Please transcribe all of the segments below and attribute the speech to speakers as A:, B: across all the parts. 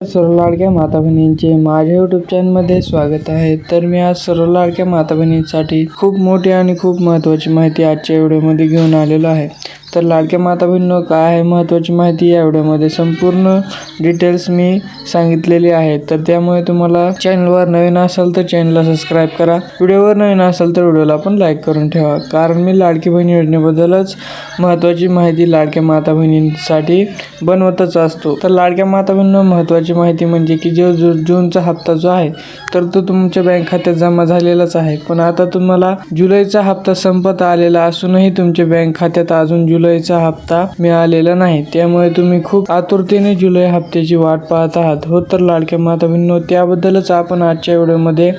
A: सर्व लाडक्या माता बहिणींचे माझ्या यूट्यूब चॅनलमध्ये स्वागत आहे. तर मी आज सर्व लाडक्या माता बहिणींसाठी खूप मोठी आणि खूप महत्त्वाची माहिती आजच्या व्हिडिओमध्ये घेऊन आलेलो आहे. तर लाडक्या माता काय आहे महत्त्वाची माहिती या व्हिडिओमध्ये संपूर्ण डिटेल्स मी सांगितलेली आहे तर त्यामुळे तुम्हाला चॅनलवर नवीन असाल तर चॅनलला सबस्क्राईब करा. व्हिडिओवर नवीन असाल तर व्हिडिओला पण लाईक करून ठेवा. कारण मी लाडकी बहीण योजनेबद्दलच महत्त्वाची माहिती लाडक्या माता बहिणींसाठी बनवतच असतो. तर लाडक्या माता महत्त्वाची माहिती म्हणजे की जो जो जूनचा हप्ता जो आहे तर तो तुमच्या बँक खात्यात जमा झालेलाच आहे. पण आता तुम्हाला जुलैचा हप्ता संपत आलेला असूनही तुमच्या बँक खात्यात अजून जुलैचा हप्ता मिळालेला नाही. त्यामुळे तुम्ही खूप आतुरतेने जुलै हप्त्याची वाट पाहत आहात. हो तर लाडक्या माता बहिणींनो त्याबद्दलच आपण आजच्या व्हिडिओमध्ये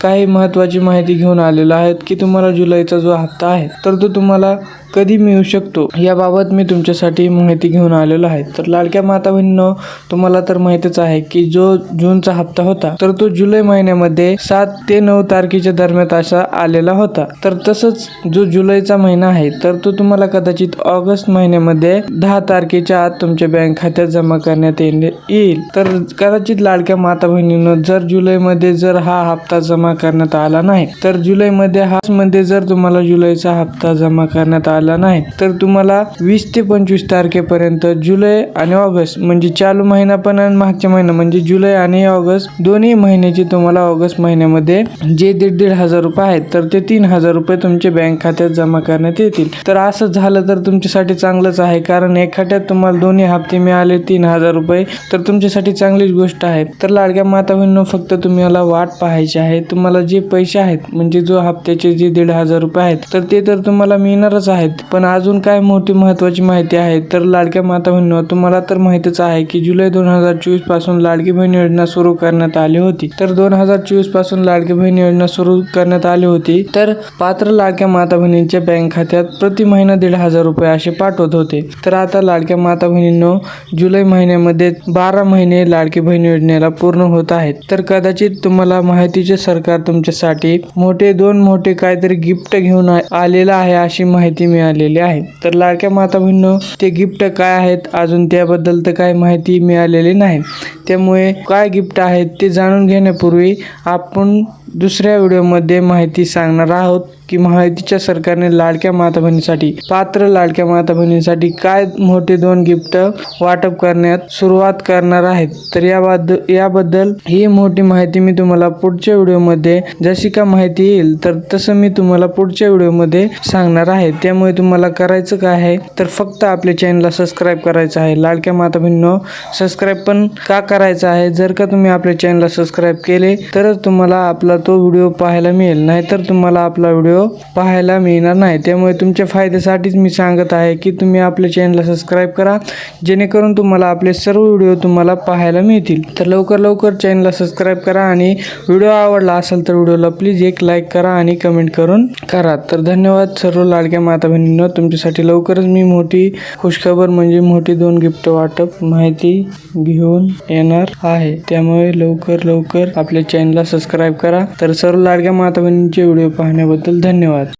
A: काही महत्त्वाची माहिती घेऊन आलेलो आहेत की तुम्हाला जुलैचा जो हप्ता आहे तर तो तुम्हाला कधी मिळू शकतो? याबाबत मी तुमच्यासाठी माहिती घेऊन आलेलो आहे. तर लाडक्या माता बहिणींनो तुम्हाला तर माहितीच आहे की जो जूनचा हप्ता होता तर तो जुलै महिन्यामध्ये सात ते नऊ तारखेच्या दरम्यान असा आलेला होता. तर तसंच जो जुलैचा महिना आहे तर तो तुम्हाला कदाचित ऑगस्ट महिन्यामध्ये दहा तारखेच्या आत तुमच्या बँक खात्यात जमा करण्यात येईल. तर कदाचित लाडक्या माता बहिणीनं जर जुलैमध्ये जर हा हप्ता जमा करण्यात आला नाही तर जुलैमध्ये हा मध्ये जर तुम्हाला जुलैचा हप्ता जमा करण्यात आला नाही तर तुम्हाला वीस ते पंचवीस तारखेपर्यंत जुलै आणि ऑगस्ट म्हणजे चालू महिना पण आणि मागच्या महिना म्हणजे जुलै आणि ऑगस्ट दोन्ही महिन्याचे तुम्हाला ऑगस्ट महिन्यामध्ये जे दीड दीड हजार रुपये आहेत तर ते तीन हजार रुपये तुमच्या बँक खात्यात जमा करण्यात येतील. तर असं झालं तर तुमच्यासाठी चांगलंच आहे कारण एखाद्यात तुम्हाला दोन्ही हप्ते मिळाले तीन हजार रुपये तर तुमच्यासाठी चांगलीच गोष्ट आहे. तर लाडक्या माता बहिणींनो फक्त तुम्हाला वाट पाहायची आहे. तुम्हाला जे पैसे आहेत म्हणजे जो हप्त्याचे जे दीड हजार रुपये आहेत तर ते तर तुम्हाला मिळणारच आहेत. पण अजून काय मोठी महत्त्वाची माहिती आहे? तर लाडक्या माता बहिणींनो तुम्हाला तर माहितीच आहे की जुलै दोन हजार चोवीसपासून लाडकी बहीण योजना सुरू करण्यात आली होती. तर दोन हजार चोवीसपासून लाडकी बहीण योजना सुरू करण्यात आली होती. तर पात्र लाडक्या माता बहिणींच्या बँक खात्यात प्रति महिना दीड हजार रुपये असे पाठवत होते. तर आता लाडक्या माता बहिणींनो जुलै महिन्यामध्ये बारा महिने लाडकी बहीण योजनेला पूर्ण होत आहेत. तर कदाचित तुम्हाला माहितीचे सरकार तुमच्यासाठी मोठे दोन मोठे काहीतरी गिफ्ट घेऊन आलेलं आहे अशी माहिती मिळालेली आहे तर लाडक्या माता बहिणींनो ते गिफ्ट काय आहेत? अजून त्याबद्दल तर काही माहिती मिळालेली नाही. त्यामुळे काय गिफ्ट आहेत ते जाणून घेण्यापूर्वी आपण दुसऱ्या व्हिडिओमध्ये माहिती सांगणार आहोत की माहितीच्या सरकारने लाडक्या माता बहिणीसाठी पात्र लाडक्या माता बहिणीसाठी काय मोठे दोन गिफ्ट वाटप करण्यात सुरुवात करणार आहेत. तर याबद्दल याबद्दल ही मोठी माहिती मी तुम्हाला पुढच्या व्हिडिओमध्ये जशी का माहिती येईल तर तसं मी तुम्हाला पुढच्या व्हिडिओमध्ये सांगणार आहे. त्यामुळे तुम्हाला करायचं काय आहे तर फक्त आपल्या चॅनलला सबस्क्राईब करायचं आहे. लाडक्या माता बहिणीनो सबस्क्राईब पण का करायचं आहे? जर का तुम्ही आपल्या चॅनलला सबस्क्राईब केले तरच तुम्हाला आपला तो व्हिडिओ पाहायला मिळेल. नाहीतर तुम्हाला आपला व्हिडिओ पाहायला मिळणार नाही. त्यामुळे तुमच्या फायद्यासाठीच मी सांगत आहे की तुम्ही आपल्या चॅनलला सबस्क्राईब करा. जेणेकरून तुम्हाला आपले सर्व व्हिडिओ तुम्हाला पाहायला मिळतील. तर लवकर लवकर चॅनलला सबस्क्राईब करा आणि व्हिडिओ आवडला असेल तर व्हिडिओला प्लीज एक लाईक करा आणि कमेंट करून करा. तर धन्यवाद सर्व लाडक्या माता बहिणींनो. तुमच्यासाठी लवकरच मी मोठी खुशखबर म्हणजे मोठी दोन गिफ्ट वाटप माहिती घेऊन येणार आहे. त्यामुळे लवकर लवकर आपल्या चॅनलला सबस्क्राईब करा. तर सर्व लाडक्या माता व्हिडिओ पाहण्याबद्दल धन्यवाद.